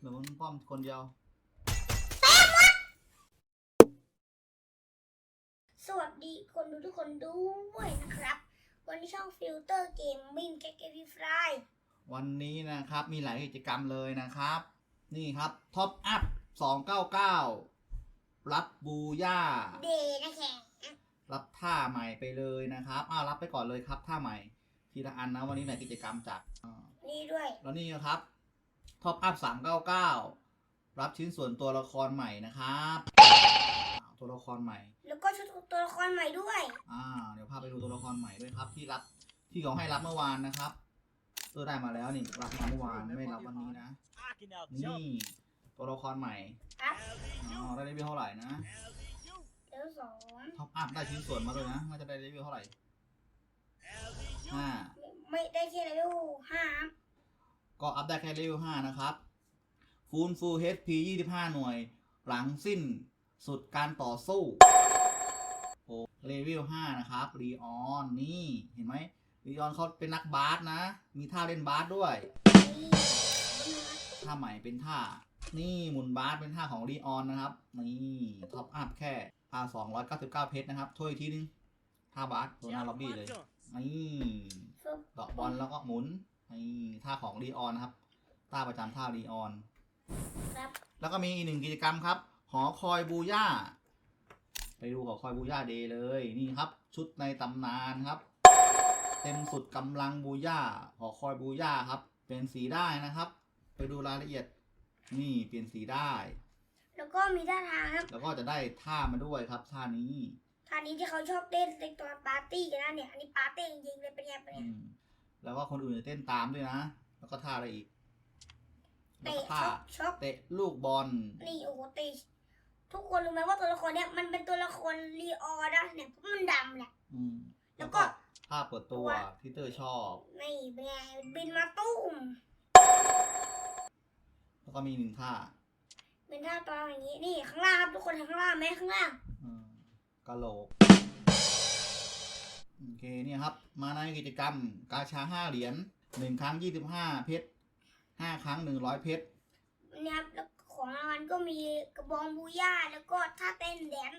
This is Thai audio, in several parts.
หรือมึงป้อมคนเดียว สวัสดีคนดูทุกคนด้วยนะครับ วันนี้ช่องฟิลเตอร์เกมมิ่งแกเกฟีฟรายวันนี้นะครับมีหลายกิจกรรมเลยนะครับ นี่ครับท็อปอัพ299 รับบูย่า เดย์นะแข่งรับท่าใหม่ไปเลยนะครับ อ้าวรับไปก่อนเลยครับท่าใหม่ ทีละอันนะวันนี้หลายกิจกรรมจากอ่านี่ด้วย แล้วนี่นะครับ ท็อปอัพ399รับชิ้นส่วนตัวละครใหม่นะครับอ่าตัวละครใหม่ แล้วก็ชุดตัวละครใหม่ด้วย อ่า เดี๋ยวพาไปดูตัวละครใหม่ด้วยครับ ที่รับที่เขาให้รับเมื่อวานนะครับเตัวได้มาแล้วนี่รับมาเมื่อวานไม่รับวันนี้นะ Talking out นี่ jump. ตัวละครใหม่ครับอ๋อได้เลเวลเท่าไหร่นะ LDU. แล้วสองท็อปอัพได้ชิ้นส่วนมาด้วยนะน่าจะได้เลเวลเท่าไหร่ LDU. ห้าไม่ได้แค่เลเวลห้าครับ ก็อัพได้แค่เลเวลห้านะครับฟูนฟูล HP 25 หน่วย หลังสิ้นสุดการต่อสู้โอ้เลเวล5นะครับรีออนนี่เห็นไหมรีออนเขาเป็นนักบาสนะ มีท่าเล่นบาสด้วยท่าใหม่เป็นท่า นี่หมุนบาสเป็นท่าของรีออนนะครับ นี่ท็อปอัพแค่ท่า299เพชรนะครับถ้วยอีกทีนึงท่าบาสตัวหน้าล็อบบี้เลย นี่ฟึบเดอกบอลแล้วก็หมุน นี่ท่าของรีออนนะครับท่าประจำท่ารีออน ครับแล้วก็มีอีกหนึ่งกิจกรรมครับ หอคอยบูย่า ไปดูหอคอยบูย่าเดย์เลยนี่ครับ ชุดในตำนานครับ เต็มสุดกำลังบูย่า หอคอยบูย่าครับ เปลี่ยนสีได้นะครับ ไปดูรายละเอียดนี่เปลี่ยนสีได้ แล้วก็มีท่าทางครับแล้วก็จะได้ท่ามาด้วยครับท่านี้ท่านี้ที่เขาชอบเต้นในตอนปาร์ตี้กันนะเนี่ยอันนี้ปาร์ตี้จริงๆเลยเป็นไงเป็นอืไงม แล้วก็คนอื่นจะเต้นตามด้วยนะ แล้วก็ท่าอะไรอีกแล้วเตะก็ท่าช็อกช็อกเตะลูกบอล นี่โอ้โหเตะทุกคนรู้ไหมว่าตัวละครเนี่ยมันเป็นตัวละครรีออนะเนี่ยเพราะมันดำเนี่ย อืมแล้วก็ ท่าเปิดตัวที่เตอร์ชอบ นี่เป็นไงบินมาตุ้มแล้วก็มีหนึ่งท่าเป็นท่าตอนอย่างนี้นี่ข้างล่างครับทุกคนเห็นข้างล่างไหมข้างล่าง อืมกะโหลก โอเคเนี่ยครับ มาในกิจกรรมกาชาห้าเหรียญหนึ่งครั้งยี่สิบห้าเพชรห้าครั้งหนึ่งร้อยเพชรเนี่ยครับแล้วของรางวัลก็มีกระบองบูย่าแล้วก็ท่าเต้นแดน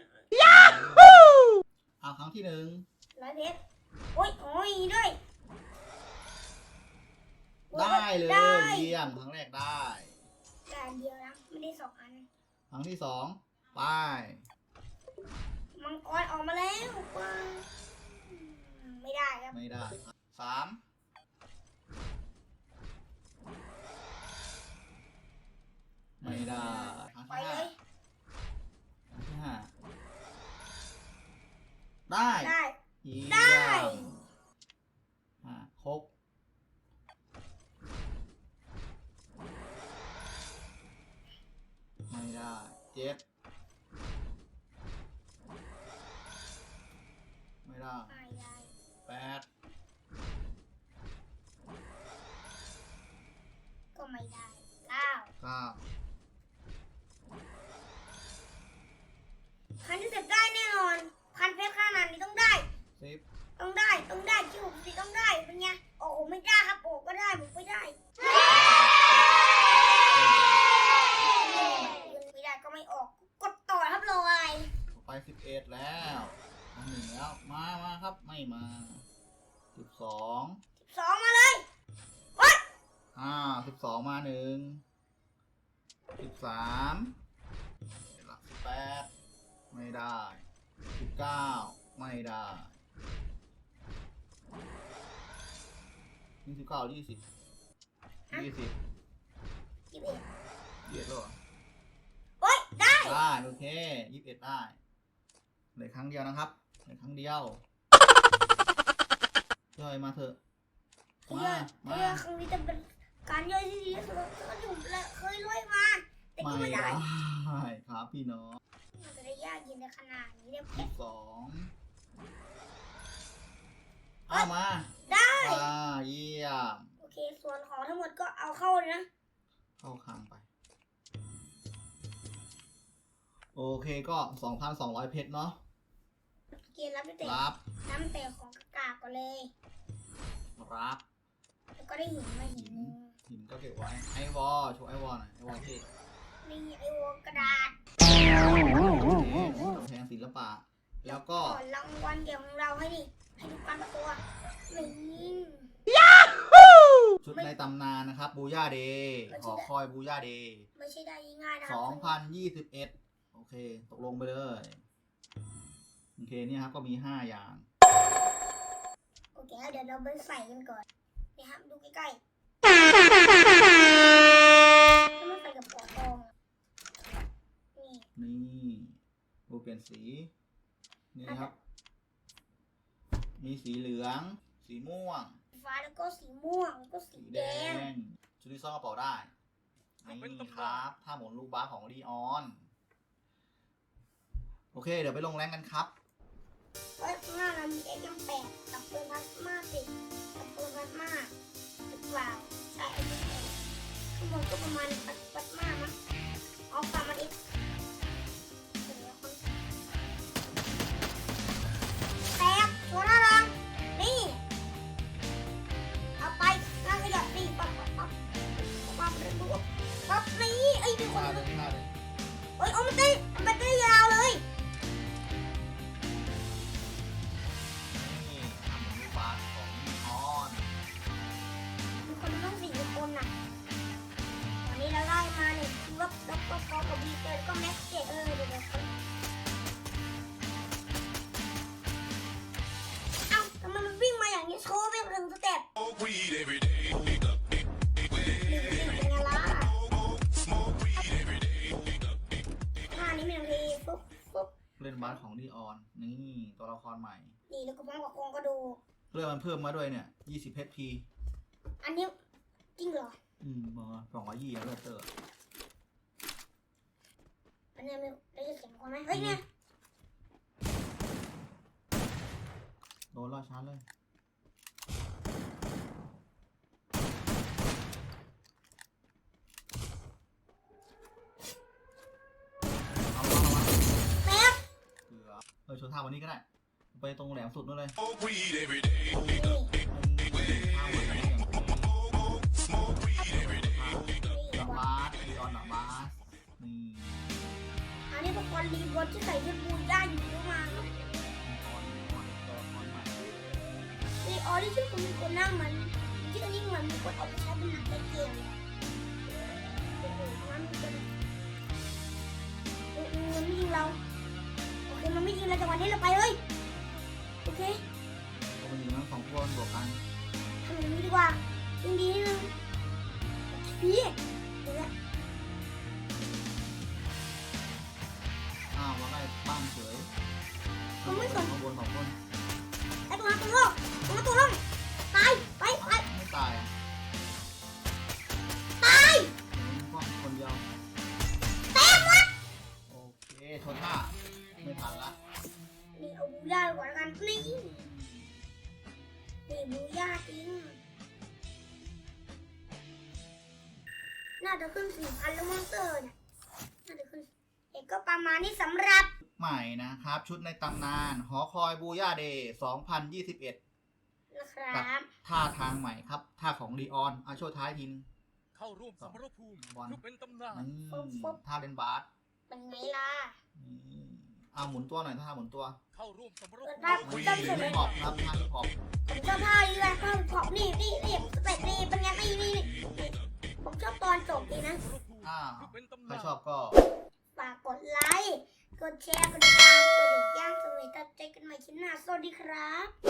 เอาครั้งที่หนึ่งร้อยเพชรโอ้ยโอ้ยด้วยได้เลยได้เยี่ยมครั้งแรกได้แต่อันเดียวนะไม่ได้สองอันครั้งที่สองไปมังกรออกมาแล้วว้าวอืม ไม่ได้ครับ ไม่ได้สามได้ครั้ง ไป ที่ เล ห้าย ครั้งที่ห้าได้ ได้ เยี่ ได้ ยมอะครบไม่ได้เจ็ดไม่ได้ ไม่ได้ แปด ก็ไม่ได้เก้า เก้า พันที่สิบได้แน่นอน พันเพชรขนาดนี้ต้องได้ สิบ ต้องได้ ต้องได้ที่ผมสิต้องได้ เป็นไง โอ้โหไม่ได้ครับ โอ้ก็ได้ผมไม่ได้ ไม่ได้ก็ไม่ออก กดต่อครับรออะไร ต่อ ไปสิบเอ็ดแล้วอันหนึ่งแล้วมามาครับไม่มาสิบสองสองมาเลยอ่าสิบสองมาหนึ่งสิบสามสิบแปดไม่ได้สิบเก้าไม่ได้นี่สิบเก้ายี่สิบยี่สิบยี่สิบเอ็ดยี่สิบแล้วเหรอโอ๊ยได้ได้โอเคยี่สิบเอ็ดได้ เหลือครั้งเดียวนะครับเหลือครั้งเดียวย่อยมาเถอะเพื่อมาเพื่อครั้งนี้จะเป็นการย่อยที่ดีที่สุดที่ผมเคยย่อยมา แต่ก็ไม่ไม่ได้ได้ครับพี่น้องมันจะได้ยากเย็นในขนาดนี้เนี่ยสิบสองเอามาได้ อ่าเยี่ยมโอเค ส่วนของทั้งหมดก็เอาเข้าเลยนะเข้าข้างไป โอเคก็ 2,200 เพชรเนาะเกณฑ์รับด้วยแต่รับ น้ำแต่ของกากาก่อนเลย รับแล้วก็ได้หินมาหินหนึงหินก็เก็บไว้ ไอวอลโชว์ไอวอลหน่อยไอวอลที่นี่ไอวงกระดาษกำแพงศิลปะ แล้วก็ ก่อนรางวัลเกี่ยวของเราให้ดิให้ดูกันตัวนี่ชุดในตำนานนะครับบูย่าเดย์หอคอยบูย่าเดย์ไม่ใช่ได้ง่ายๆนะคสรัองพันยี่สิบเอ็ดโอเค ตกลงไปเลย โอเคเนี่ยครับก็มีห้าอย่าง โอเคเดี๋ยวเราไปใส่กันก่อนนี่ครับดูใกล้ๆถ้าไม่ใส่กับปอกทองอะนี่นี่บูเปลี่ยนสีนี่ครับ มีสีเหลือง สีม่วงสีฟ้าแล้วก็สีม่วงแล้วก็สีสีแดแดงงชุดที่ซ่อนกระเป๋าได้นี่ครับถ้าหมุนลูกบาสของดีออน โอเค เดี๋ยวไปลงแรงกันครับ เฮ้ยข้างหน้าเรามีเอ็กซ์แปดกับปืนพลาสมาติดกับปืนพลาสมาหรือเปล่าใช่ไอ้นี่ข้างบนก็ประมาณพลาสมามั้งเอาฟังมาดิเดี๋ยวคนแตกตัวน่ารักนี่เอาไปนั่งขยับนี่ปั๊บปั๊บปั๊บปั๊บเดินดูปั๊บนี่ไอ้ยมีคนท่าเดิเฮ้ยเอามันได้มันได้ยาวเลย กับบีเกิร์ก็แม็กเกตเออเดี๋ยวเดี๋ยวคนเอ้าทำไมมันวิ่งมาอย่างนี้โชว์ไปหนึ่งสเต็ป Smoke weed every day. Wake up, หนึ่งเป็นไงล่ะ smoke weed every day. ท่านี้ไม่ต้องทีฟุ๊บฟุ๊บเล่นบาสของดีออนนี่ตัวละครใหม่ นี่แล้วก็พร้อมกับโครงกระดูกเรื่องมันเพิ่มมาด้วยเนี่ย20 HP อันนี้จริงเหรอ อืมมาสองร้อยยี่แล้วเตอร์ อันนี้ไม่ได้ยินเสียงคนไหมเฮ้ยเนี่ยโดนล่าช้าเลย เอาเอาเอาแม็กเผื่อเออชนท่าวันนี้ก็ได้ ไปตรงแหลมสุดนู่นเลย Smoke weed every day. นี่ ไม่สนข้างบนสองคนไอ้ตัวนั้นตัวโลกตัวนั้นตัวโลกตายไปไปไม่ตายอะตายป้องคนเดียวแตกหมดโอเคชนท่าไม่ทันละนี่เอาบูย่าดีกว่าแล้วกันนี่นี่บูย่าจริงน่าจะขึ้นสี่พันแล้วมอนเตอร์เนี่ยน่าจะขึ้นเอกก็ประมาณนี้สำหรับ ใหม่นะครับ ชุดในตำนาน หอคอยบูย่าเดย์2021 นะครับท่าทางใหม่ครับท่าของดีออนอาโชว์ท้ายทีนึงเข้าร่วมสมรภูมิบอลเพื่อเป็นตำนานนี่ท่าเล่นบาสเป็นไงล่ะนี่เอาหมุนตัวหน่อยท่าหมุนตัว เข้าร่วมสมรเปิภูดมิภาพคุณต้องสวยฮิเลปยฮอปครับท่าฮิปฮอปผมชอบท่านี้เลยท่าขอบนี่นี่นี่สเต็ปนี่เป็นไงนี่นี่นี่ผมชอบตอนจบดีนะสมรภูมิอ่าเพื่อเป็นตำใครนานชอบก็ฝากกดไลค์ก ดแชร์กดติดตามกดดิ่งย่างสวยตัดใจกันใหม่คลิปหน้าสวัสดีครับ